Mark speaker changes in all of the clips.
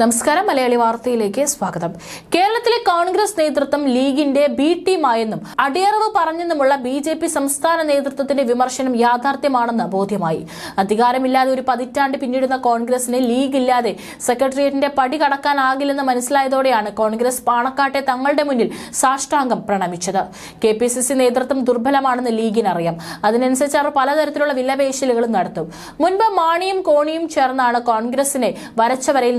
Speaker 1: നമസ്കാരം. മലയാളി വാർത്തയിലേക്ക് സ്വാഗതം. കേരളത്തിലെ കോൺഗ്രസ് നേതൃത്വം ലീഗിന്റെ ബി ടീമായെന്നും അടിയറവ് പറഞ്ഞെന്നുമുള്ള ബി ജെ പി സംസ്ഥാന നേതൃത്വത്തിന്റെ വിമർശനം യാഥാർത്ഥ്യമാണെന്ന് ബോധ്യമായി. അധികാരമില്ലാതെ ഒരു പതിറ്റാണ്ട് പിന്നിടുന്ന കോൺഗ്രസിന് ലീഗ് ഇല്ലാതെ സെക്രട്ടേറിയറ്റിന്റെ പടി കടക്കാനാകില്ലെന്ന് മനസ്സിലായതോടെയാണ് കോൺഗ്രസ് പാണക്കാട്ടെ തങ്ങളുടെ മുന്നിൽ സാഷ്ടാംഗം പ്രണമിച്ചത്. കെ പി സി സി നേതൃത്വം ദുർബലമാണെന്ന് ലീഗിനറിയാം. അതിനനുസരിച്ച് അവർ പലതരത്തിലുള്ള വിലപേശലുകളും നടത്തും. മുൻപ് മാണിയും കോണിയും ചേർന്നാണ് കോൺഗ്രസിനെ വരച്ച വരയിൽ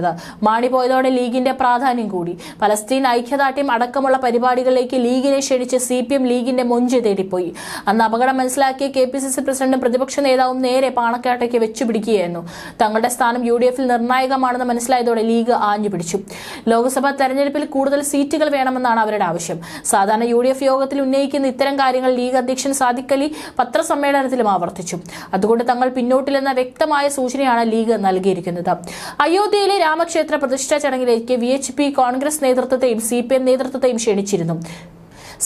Speaker 1: നിർത്തിയിരുന്നത് മാണി പോയതോടെ ലീഗിന്റെ പ്രാധാന്യം കൂടി. പലസ്തീൻ ഐക്യദാർഢ്യം അടക്കമുള്ള പരിപാടികളിലേക്ക് ലീഗിനെ ക്ഷണിച്ച് സി പി എം ലീഗിന്റെ മൊഞ്ച് തേടിപ്പോയി. അന്ന് അപകടം മനസ്സിലാക്കിയ കെ പി സി സി പ്രസിഡന്റും പ്രതിപക്ഷ നേതാവും നേരെ പാണക്കാട്ടേക്ക് വെച്ചുപിടിക്കുകയായിരുന്നു. തങ്ങളുടെ സ്ഥാനം യു ഡി എഫിൽ നിർണായകമാണെന്ന് മനസ്സിലായതോടെ ലീഗ് ആഞ്ഞു പിടിച്ചു ലോക്സഭാ തെരഞ്ഞെടുപ്പിൽ കൂടുതൽ സീറ്റുകൾ വേണമെന്നാണ് അവരുടെ ആവശ്യം. സാധാരണ യു ഡി എഫ് യോഗത്തിൽ ഉന്നയിക്കുന്ന ഇത്തരം കാര്യങ്ങൾ ലീഗ് അധ്യക്ഷൻ സാദിഖ് അലി പത്രസമ്മേളനത്തിലും ആവർത്തിച്ചു. അതുകൊണ്ട് തങ്ങൾ പിന്നോട്ടില്ലെന്ന വ്യക്തമായ സൂചനയാണ് ലീഗ് നൽകിയിരിക്കുന്നത്. അയോധ്യയിലെ രാമക്ഷേത്ര പ്രതിഷ്ഠാ ചടങ്ങിലേക്ക് വി എച്ച് പി കോൺഗ്രസ് നേതൃത്വത്തെയും സി പി എം നേതൃത്വത്തെയും ക്ഷണിച്ചിരുന്നു.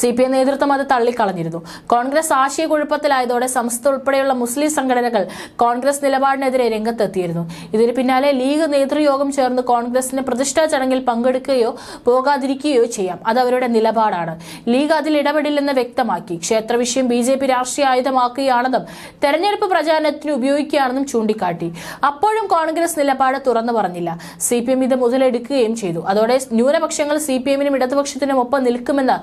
Speaker 1: സി പി എം നേതൃത്വം അത് തള്ളിക്കളഞ്ഞിരുന്നു. കോൺഗ്രസ് ആശയക്കുഴപ്പത്തിലായതോടെ സംസ്ഥ ഉൾപ്പെടെയുള്ള മുസ്ലിം സംഘടനകൾ കോൺഗ്രസ് നിലപാടിനെതിരെ രംഗത്തെത്തിയിരുന്നു. ഇതിന് പിന്നാലെ ലീഗ് നേതൃയോഗം ചേർന്ന് കോൺഗ്രസിന് പ്രതിഷ്ഠാ ചടങ്ങിൽ പങ്കെടുക്കുകയോ പോകാതിരിക്കുകയോ ചെയ്യാം. അത് അവരുടെ നിലപാടാണ്. ലീഗ് അതിൽ ഇടപെടില്ലെന്ന് വ്യക്തമാക്കി. ക്ഷേത്ര വിഷയം ബി ജെ പി രാഷ്ട്രീയ ആയുധമാക്കുകയാണെന്നും തെരഞ്ഞെടുപ്പ് പ്രചാരണത്തിന് ഉപയോഗിക്കുകയാണെന്നും ചൂണ്ടിക്കാട്ടി. അപ്പോഴും കോൺഗ്രസ് നിലപാട് തുറന്നു പറഞ്ഞില്ല. സി പി എം ഇത് മുതലെടുക്കുകയും ചെയ്തു. അതോടെ ന്യൂനപക്ഷങ്ങൾ സി പി എമ്മിനും ഇടതുപക്ഷത്തിനും ഒപ്പം നിൽക്കുമെന്ന്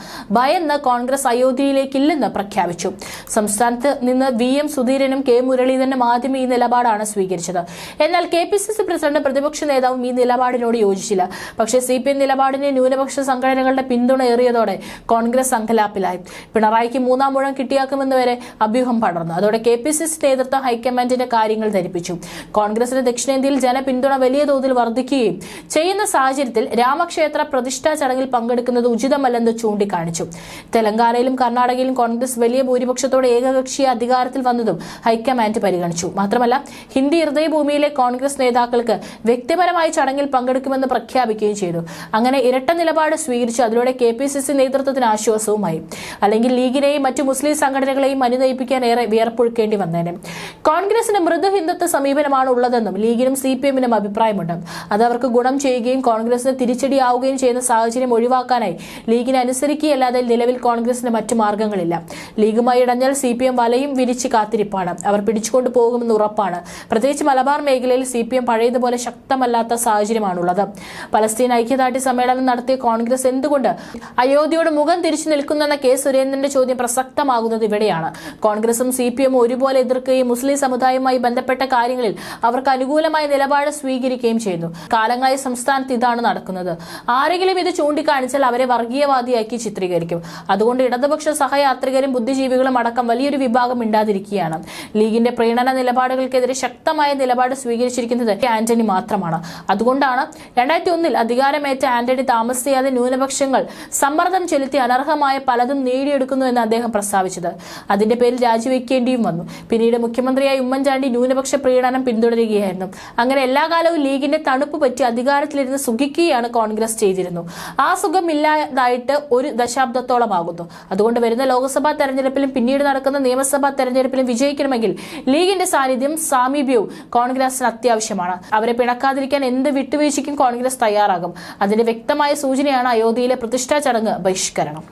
Speaker 1: ഭയന്ന് കോൺഗ്രസ് അയോധ്യയിലേക്കില്ലെന്ന് പ്രഖ്യാപിച്ചു. സംസ്ഥാനത്ത് നിന്ന് വി എം സുധീരനും കെ മുരളീധരനും ആദ്യം ഈ നിലപാടാണ് സ്വീകരിച്ചത്. എന്നാൽ K P C C president പ്രതിപക്ഷ നേതാവും ഈ നിലപാടിനോട് യോജിച്ചില്ല. പക്ഷേ സി പി എം നിലപാടിന് ന്യൂനപക്ഷ സംഘടനകളുടെ പിന്തുണ ഏറിയതോടെ കോൺഗ്രസ് സംഘലാപ്പിലായി പിണറായിക്ക് മൂന്നാം മുഴം കിട്ടിയാക്കുമെന്ന് വരെ അഭ്യൂഹം പടർന്നു. അതോടെ കെ പി സി സി നേതൃത്വം ഹൈക്കമാൻഡിന്റെ കാര്യങ്ങൾ ധരിപ്പിച്ചു. കോൺഗ്രസിന് ദക്ഷിണേന്ത്യയിൽ ജനപിന്തുണ വലിയ തോതിൽ വർദ്ധിക്കുകയും ചെയ്യുന്ന സാഹചര്യത്തിൽ രാമക്ഷേത്ര പ്രതിഷ്ഠാ ചടങ്ങിൽ പങ്കെടുക്കുന്നത് ഉചിതമല്ലെന്ന് ചൂണ്ടിക്കാണിച്ചു. തെലങ്കാനയിലും കർണാടകയിലും കോൺഗ്രസ് വലിയ ഭൂരിപക്ഷത്തോടെ ഏകകക്ഷീയ അധികാരത്തിൽ വന്നതും ഹൈക്കമാൻഡ് പരിഗണിച്ചു. മാത്രമല്ല ഹിന്ദി ഹൃദയഭൂമിയിലെ കോൺഗ്രസ് നേതാക്കൾക്ക് വ്യക്തിപരമായി ചടങ്ങിൽ പങ്കെടുക്കുമെന്ന് പ്രഖ്യാപിക്കുകയും ചെയ്തു. അങ്ങനെ ഇരട്ട നിലപാട് സ്വീകരിച്ച് അതിലൂടെ കെ പി സി സി നേതൃത്വത്തിന് ആശ്വാസവുമായി. അല്ലെങ്കിൽ ലീഗിനെയും മറ്റു മുസ്ലിം സംഘടനകളെയും അനുനയിപ്പിക്കാൻ ഏറെ വിയർപ്പൊഴുക്കേണ്ടി വന്നേനെ. കോൺഗ്രസിന് മൃദു ഹിന്ദുത്വ സമീപനമാണ് ഉള്ളതെന്നും ലീഗിനും സി പി എമ്മിനും അഭിപ്രായമുണ്ട്. അത് അവർക്ക് ഗുണം ചെയ്യുകയും കോൺഗ്രസിന് തിരിച്ചടിയാവുകയും ചെയ്യുന്ന സാഹചര്യം ഒഴിവാക്കാനായി ലീഗിനെ അനുസരിക്കുകയല്ലാതെ നിലവിൽ കോൺഗ്രസിന് മറ്റു മാർഗങ്ങളില്ല. ലീഗുമായി ഇടഞ്ഞാൽ സി പി എം വലയും വിരിച്ച് കാത്തിരിപ്പാണ്. അവർ പിടിച്ചുകൊണ്ടു പോകുമെന്ന് ഉറപ്പാണ്. പ്രത്യേകിച്ച് മലബാർ മേഖലയിൽ സി പി എം പഴയതുപോലെ ശക്തമല്ലാത്ത സാഹചര്യമാണുള്ളത്. പലസ്തീൻ ഐക്യദാർഢ്യ സമ്മേളനം നടത്തിയ കോൺഗ്രസ് എന്തുകൊണ്ട് അയോധ്യയുടെ മുഖം തിരിച്ചു നിൽക്കുന്നെന്ന കെ. സുരേന്ദ്രന്റെ ചോദ്യം പ്രസക്തമാകുന്നത് ഇവിടെയാണ്. കോൺഗ്രസും സി പി എം ഒരുപോലെ എതിർക്കുകയും മുസ്ലിം സമുദായവുമായി ബന്ധപ്പെട്ട കാര്യങ്ങളിൽ അവർക്ക് അനുകൂലമായ നിലപാട് സ്വീകരിക്കുകയും ചെയ്യുന്നു. കാലങ്ങളായി സംസ്ഥാനത്ത് ഇതാണ് നടക്കുന്നത്. ആരെങ്കിലും ഇത് ചൂണ്ടിക്കാണിച്ചാൽ അവരെ വർഗീയവാദിയാക്കി ചിത്രീകരിക്കും. അതുകൊണ്ട് ഇടതുപക്ഷ സഹയാത്രികരും ബുദ്ധിജീവികളും അടക്കം വലിയൊരു വിഭാഗം ഇണ്ടാതിരിക്കുകയാണ് ലീഗിന്റെ പ്രീണന നിലപാടുകൾക്കെതിരെ ശക്തമായ നിലപാട് സ്വീകരിച്ചിരിക്കുന്നത് ആന്റണി മാത്രമാണ്. അതുകൊണ്ടാണ് രണ്ടായിരത്തി ഒന്നിൽ അധികാരമേറ്റ ആന്റണി താമസിയാതെ ന്യൂനപക്ഷങ്ങൾ സമ്മർദ്ദം ചെലുത്തി അനർഹമായ പലതും നേടിയെടുക്കുന്നു എന്ന് അദ്ദേഹം പ്രസ്താവിച്ചത്. അതിന്റെ പേരിൽ രാജിവെക്കേണ്ടിയും വന്നു. പിന്നീട് മുഖ്യമന്ത്രിയായി ഉമ്മൻചാണ്ടി ന്യൂനപക്ഷ പ്രീണനം പിന്തുടരുകയായിരുന്നു. അങ്ങനെ എല്ലാ കാലവും ലീഗിന്റെ തണുപ്പ് പറ്റി അധികാരത്തിലിരുന്ന് സുഖിക്കുകയാണ് കോൺഗ്രസ് ചെയ്തിരുന്നു. ആ സുഖമില്ലാതായിട്ട് ഒരു ദശാബ്ദത്തോളമാകുന്നു അതുകൊണ്ട് വരുന്ന ലോക്സഭാ തെരഞ്ഞെടുപ്പിലും പിന്നീട് നടക്കുന്ന നിയമസഭാ തെരഞ്ഞെടുപ്പിലും വിജയിക്കണമെങ്കിൽ ലീഗിന്റെ സാന്നിധ്യം സാമീപ്യവും കോൺഗ്രസിന് അത്യാവശ്യമാണ്. അവരെ പിണക്കാതിരിക്കാൻ എന്ത് വിട്ടുവീഴ്ചയ്ക്കും കോൺഗ്രസ് തയ്യാറാകും. അതിന്റെ വ്യക്തമായ സൂചനയാണ് അയോധ്യയിലെ പ്രതിഷ്ഠാ ചടങ്ങ് ബഹിഷ്കരണം.